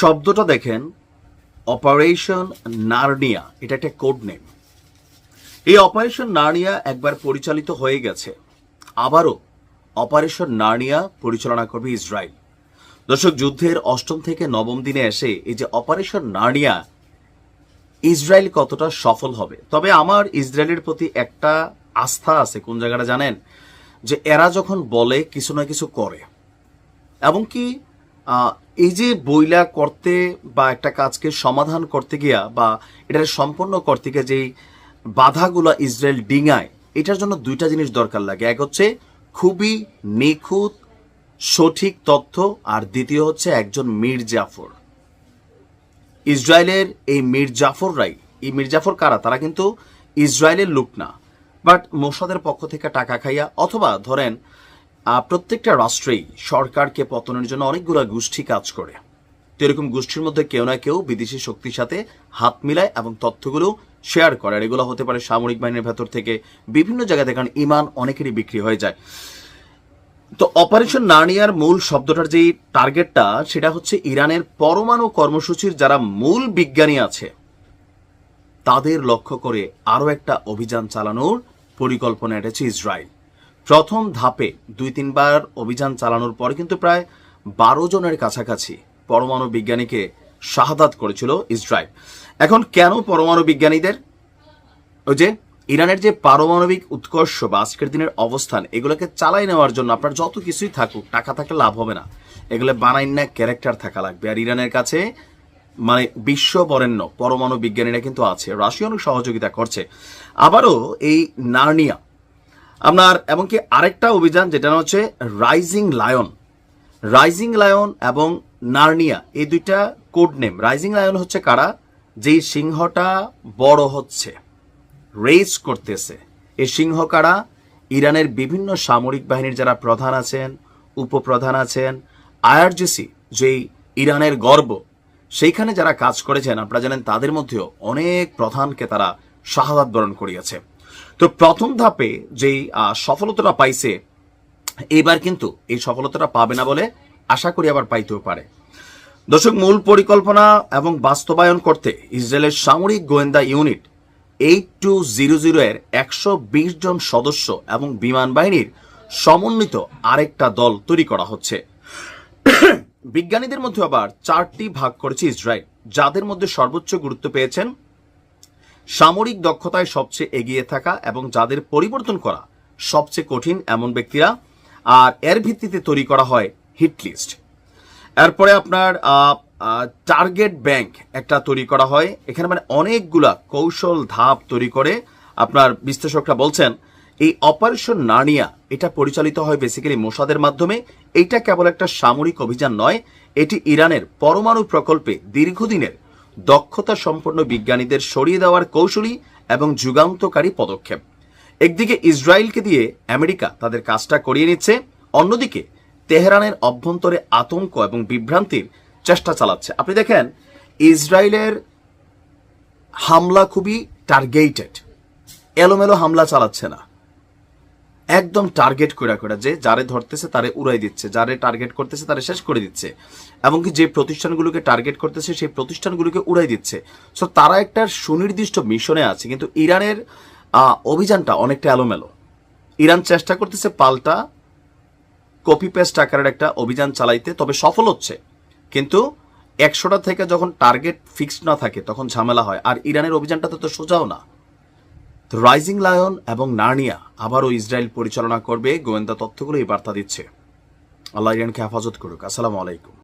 শব্দটা দেখেন operation Narnia এটা একটা কোড নেম এই অপারেশন নার্নিয়া একবার পরিচালিত হয়ে গেছে। আবারও অপারেশন নার্নিয়া পরিচালনা করবে ইসরায়েল। দর্শক, যুদ্ধের অষ্টম থেকে নবম দিনে এসে এই যে অপারেশন নার্নিয়া ইসরায়েল কতটা সফল হবে? তবে আমার ইসরায়েলের প্রতি একটা আস্থা আছে, কোন জায়গাটা জানেন? যে এরা যখন বলে, কিছু না কিছু করে। এবং কি এই যে বইলা করতে বা একটা কাজকে সমাধান করতে গিয়া বা এটার সম্পন্ন করতে গিয়ে যেই বাধাগুলো ইসরায়েল ডিঙায়, এটার জন্য দুইটা জিনিস দরকার লাগে। এক হচ্ছে খুবই নিখুঁত, সঠিক তথ্য আর দ্বিতীয় হচ্ছে একজন মীর জাফর। ইসরায়েলের এই মীর জাফররাই, এই মীর জাফর কারা? তারা কিন্তু ইসরায়েলের লোক না। বাট মোসাদের পক্ষ থেকে টাকা খাইয়া অথবা ধরেন প্রত্যেকটা রাষ্ট্রেই সরকারকে পতনের জন্য অনেকগুলো গোষ্ঠী কাজ করে। তো এরকম গোষ্ঠীর মধ্যে কেউ না কেউ বিদেশি শক্তির সাথে হাত মিলায় এবং তথ্যগুলো শেয়ার করে। আর এগুলো হতে পারে সামরিক বাহিনীর ভেতর থেকে বিভিন্ন জায়গা থেকে কারণ ইমান অনেকেরই বিক্রি হয়ে যায়। তো অপারেশন নার্নিয়ার মূল শব্দটার যে টার্গেটটা, সেটা হচ্ছে ইরানের পরমাণু কর্মসূচির যারা মূল বিজ্ঞানী আছে, তাদের লক্ষ্য করে আরও একটা অভিযান চালানোর পরিকল্পনা এটেছে ইসরায়েল। প্রথম ধাপে দুই তিনবার অভিযান চালানোর পর কিন্তু প্রায় বারো জনের কাছাকাছি পরমাণু বিজ্ঞানীকে শাহাদাত করেছিল ইসরায়েল। এখন কেন পরমাণু বিজ্ঞানীদের? ওই যে ইরানের যে পারমাণবিক উৎকর্ষ বা আজকের দিনের অবস্থান, এগুলোকে চালাই নেওয়ার জন্য আপনার যত কিছুই থাকুক, টাকা থাকলে লাভ হবে না। এগুলো বানাইন না, ক্যারেক্টার থাকা লাগবে। আর ইরানের কাছে মানে বিশ্ব বরেণ্য পরমাণু বিজ্ঞানীরা কিন্তু আছে রাশিয়া অনেক সহযোগিতা করছে। আবারও এই নার্নিয়া আপনার এমনকি আরেকটা অভিযান যেটা হচ্ছে রাইজিং লায়ন রাইজিং লায়ন এবং নার্নিয়া এই দুইটা কোড নেম রাইজিং লায়ন হচ্ছে কারা? যেই সিংহটা বড় হচ্ছে রেজ করতেছে। এই সিংহ কারা? ইরানের বিভিন্ন সামরিক বাহিনীর যারা প্রধান আছেন, উপপ্রধান আছেন আইআরজিসি যেই ইরানের গর্ব, সেইখানে যারা কাজ করেছেন, আপনারা জানেন তাদের মধ্যেও অনেক প্রধানকে তারা শাহাদাত বরণ করিয়েছে। তো প্রথম ধাপে যেই সফলতাটা পাইছে, এবার কিন্তু এই সফলতাটা পাবে না বলে আশা করি আবার পাইতেও পারে। দর্শক, মূল পরিকল্পনা এবং বাস্তবায়ন করতে ইসরায়েলের সামরিক গোয়েন্দা unit eight two zero zero এর একশো বিশ জন সদস্য এবং বিমান বাহিনীর সমন্বিত আরেকটা দল তৈরি করা হচ্ছে। বিজ্ঞানীদের মধ্যে আবার চারটি ভাগ করেছে ইসরায়েল, যাদের মধ্যে সর্বোচ্চ গুরুত্ব পেয়েছেন সামরিক দক্ষতায় সবচেয়ে এগিয়ে থাকা এবং যাদের পরিবর্তন করা সবচেয়ে কঠিন এমন ব্যক্তিরা, আর এর ভিত্তিতে তৈরি করা হয় হিট লিস্ট। এরপরে আপনার টার্গেট ব্যাংক একটা তৈরি করা হয়। এখানে মানে অনেকগুলা কৌশল, ধাপ তৈরি করে আপনার বিশ্লেষকরা বলছেন, এই অপারেশন নার্নিয়া, এটা পরিচালিত হয় বেসিক্যালি মোসাদের মাধ্যমে। এইটা কেবল একটা সামরিক অভিযান নয়, এটি ইরানের পরমাণু প্রকল্পে দীর্ঘদিনের দক্ষতা সম্পন্ন বিজ্ঞানীদের সরিয়ে দেওয়ার কৌশলী এবং যুগান্তকারী পদক্ষেপ। একদিকে ইসরায়েলকে দিয়ে আমেরিকা তাদের কাজটা করিয়ে নিচ্ছে, অন্যদিকে তেহরানের অভ্যন্তরে আতঙ্ক এবং বিভ্রান্তির চেষ্টা চালাচ্ছে। আপনি দেখেন, ইসরায়েলের হামলা খুবই টার্গেটেড এলোমেলো হামলা চালাচ্ছে না। একদম টার্গেট করে করে যে যারে ধরতেছে তারে উড়াই দিচ্ছে, যারে টার্গেট করতেছে তারে শেষ করে দিচ্ছে। এমনকি যে প্রতিষ্ঠানগুলোকে টার্গেট করতেছে সেই প্রতিষ্ঠানগুলোকে উড়াই দিচ্ছে। সো তারা একটা সুনির্দিষ্ট মিশনে আছে, কিন্তু ইরানের অভিযানটা অনেকটা এলোমেলো। ইরান চেষ্টা করতেছে পাল্টা কপি পেস্ট আকারের একটা অভিযান চালাইতে, তবে সফল হচ্ছে। কিন্তু একশোটা থেকে যখন টার্গেট ফিক্সড না থাকে, তখন ঝামেলা হয়। আর ইরানের অভিযানটা তো তো সোজাও না। তো রাইজিং লায়ন এবং নার্নিয়া আবারও ইসরায়েল পরিচালনা করবে। গোয়েন্দা তথ্যগুলো এই বার্তা দিচ্ছে। আল্লাহ ইরানকে হেফাজত করুক। আসসালামু আলাইকুম।